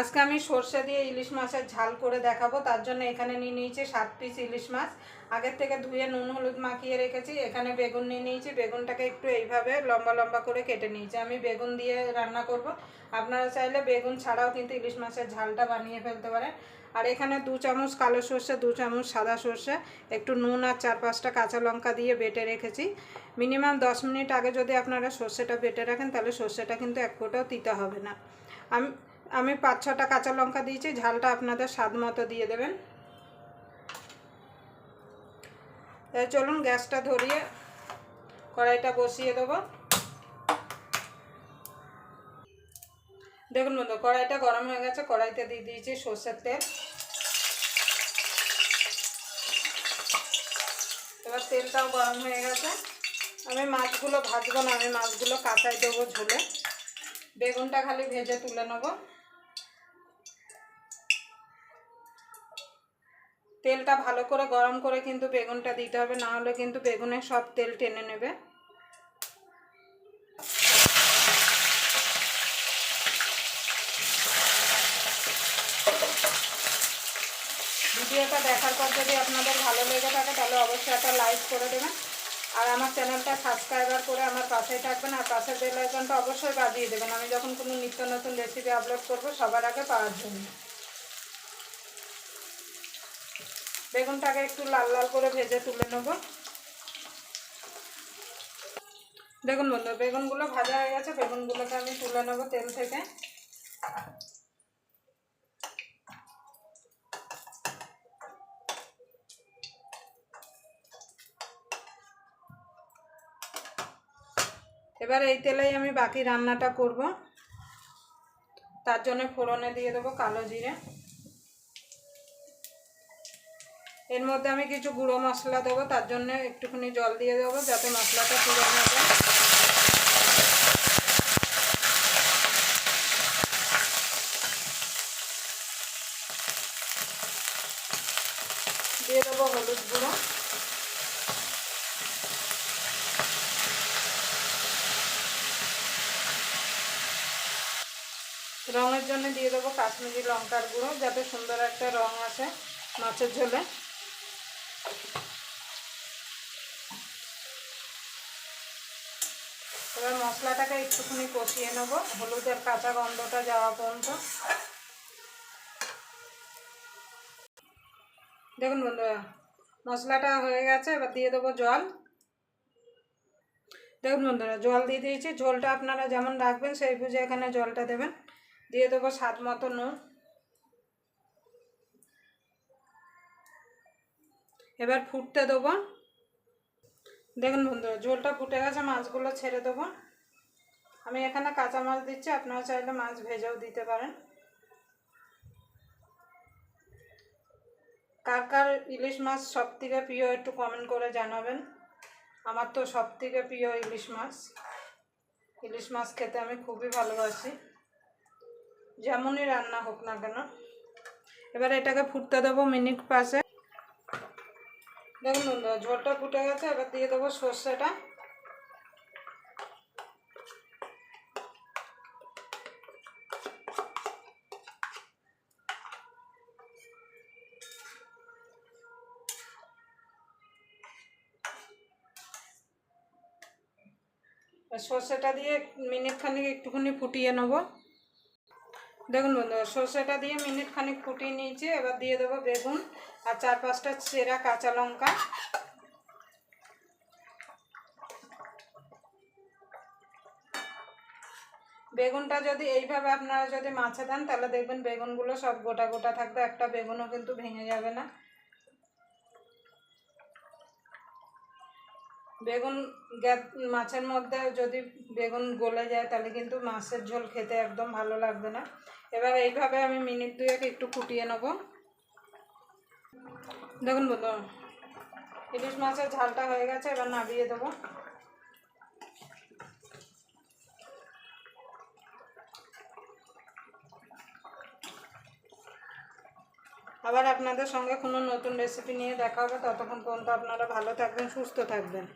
আজকে আমি সর্ষে দিয়ে ইলিশ মাছের ঝাল করে দেখাবো। তার জন্য এখানে নিয়ে নিয়েছি সাত পিস ইলিশ মাছ। আগের থেকে ধুয়ে নুন, হলুদ মাখিয়ে রেখেছি। এখানে বেগুন নিয়ে নিয়েছি। বেগুনটাকে একটু এইভাবে লম্বা লম্বা করে কেটে নিয়েছি। আমি বেগুন দিয়ে রান্না করব। আপনারা চাইলে বেগুন ছাড়াও কিন্তু ইলিশ মাছের ঝালটা বানিয়ে ফেলতে পারেন। আর এখানে দু চামচ কালো সর্ষে, দু চামচ সাদা সর্ষে, একটু নুন আর চার পাঁচটা কাঁচা লঙ্কা দিয়ে বেটে রেখেছি। মিনিমাম দশ মিনিট আগে যদি আপনারা সর্ষেটা বেটে রাখেন, তাহলে সর্ষেটা কিন্তু এক ফোঁটাও তিতে হবে না। আমি আমি পাঁচ ছটা কাঁচা লঙ্কা দিয়েছি, ঝালটা আপনাদের স্বাদ মতো দিয়ে দেবেন। চলুন গ্যাসটা ধরিয়ে কড়াইটা বসিয়ে দেবো। দেখুন বন্ধু, কড়াইটা গরম হয়ে গেছে, কড়াইতে দিয়ে দিয়েছি সর্ষের তেল। এবার তেলটাও গরম হয়ে গেছে। আমি মাছগুলো ভাজবো না, আমি মাছগুলো কাঁচাই দেবো ঝুলে। বেগুনটা খালি ভেজে তুলে নেব। তেলটা ভালো করে গরম করে কিন্তু বেগুনটা দিতে হবে, না হলে কিন্তু বেগুনের সব তেল টেনে নেবে। ভিডিওটা দেখার পর যদি আপনাদের ভালো লেগে থাকে, তাহলে অবশ্যই একটা লাইক করে দেবেন। আর আমার চ্যানেলটা সাবস্ক্রাইবার করে আমার পাশেই থাকবেন, আর পাশের বেল আইকনটা অবশ্যই বাজিয়ে দেবেন। আমি যখন কোনো নিত্য নতুন রেসিপি আপলোড করব, সবার আগে পাওয়ার জন্য। বেগুনটাকে একটু লাল লাল করে ভেজে তুলে নেব। দেখুন বন্ধু, বেগুনগুলো ভাজা হয়ে গেছে, বেগুনগুলোকে আমি তুলে নেব তেল থেকে। এবার এই তেলেই আমি বাকি রান্নাটা করব। তার জন্য ফোড়নে দিয়ে দেবো কালো জিরে। এর মধ্যে আমি কিছু গুঁড়ো মশলা দেবো, তার জন্য একটুখানি জল দিয়ে দেবো যাতে মশলাটা পুড়ে না যায়। দিয়ে দেবো হলুদ গুঁড়ো। রঙের জন্য দিয়ে দেবো কাশ্মীরি লঙ্কার গুঁড়ো, যাতে সুন্দর একটা রঙ আসে মাছের ঝোলে। এবার মশলাটাকে একটুখানি কষিয়ে নেব। হলুদের কাঁচা গন্ধটা যাওয়া পর্যন্ত। দেখুন বন্ধুরা, মশলাটা হয়ে গেছে, এবার দিয়ে দেবো জল। দেখুন বন্ধুরা, জল দিয়ে দিয়েছি। ঝোলটা আপনারা যেমন রাখবেন, সেই বুঝে এখানে জলটা দেবেন। দিয়ে দেবো স্বাদ মতো নুন। এবার ফুটতে দেবো। দেখুন বন্ধুরা ঝোলটা ফুটে গেছে, মাছগুলো ছেড়ে দেবো। আমি এখানে কাঁচা মাছ দিচ্ছি, আপনারা চাইলে মাছ ভেজেও দিতে পারেন। কার কার ইলিশ মাছ সব থেকে প্রিয় একটু কমেন্ট করে জানাবেন। আমার তো সব থেকে প্রিয় ইলিশ মাছ। ইলিশ মাছ খেতে আমি খুবই ভালোবাসি। যেমনই রান্না হোক না কেন। এবার এটাকে ফুটতে দেবো মিনিট পাশে দেখুন বন্ধুরা ঝোলটা ফুটে গেছে, এবার দিয়ে দেবো সর্ষেটা। সর্ষেটা দিয়ে মিনিট খানিক একটুখানি ফুটিয়ে নেব। দেখুন বন্ধুরা সর্ষেটা দিয়ে মিনিট খানিক ফুটিয়ে নিয়েছি, এবার দিয়ে দেবো বেগুন আর চার পাঁচটা চেরা কাঁচা লঙ্কা। বেগুনটা যদি এইভাবে আপনারা যদি মাছে দেন, তাহলে দেখবেন বেগুনগুলো সব গোটা গোটা থাকবে, একটা বেগুনও কিন্তু ভেঙে যাবে না। বেগুন গ্যাপ, মাছের মধ্যে যদি বেগুন গলে যায়, তাহলে কিন্তু মাছের ঝোল খেতে একদম ভালো লাগবে না। এবার এইভাবে আমি মিনিট দুয়েক একটু ফুটিয়ে নেব। দেখুন বন্ধু, ইলিশ মাছের ঝালটা হয়ে গেছে, এবার নামিয়ে দেবো। আবার আপনাদের সঙ্গে কোনো নতুন রেসিপি নিয়ে দেখা হবে। ততক্ষণ পর্যন্ত আপনারা ভালো থাকবেন, সুস্থ থাকবেন।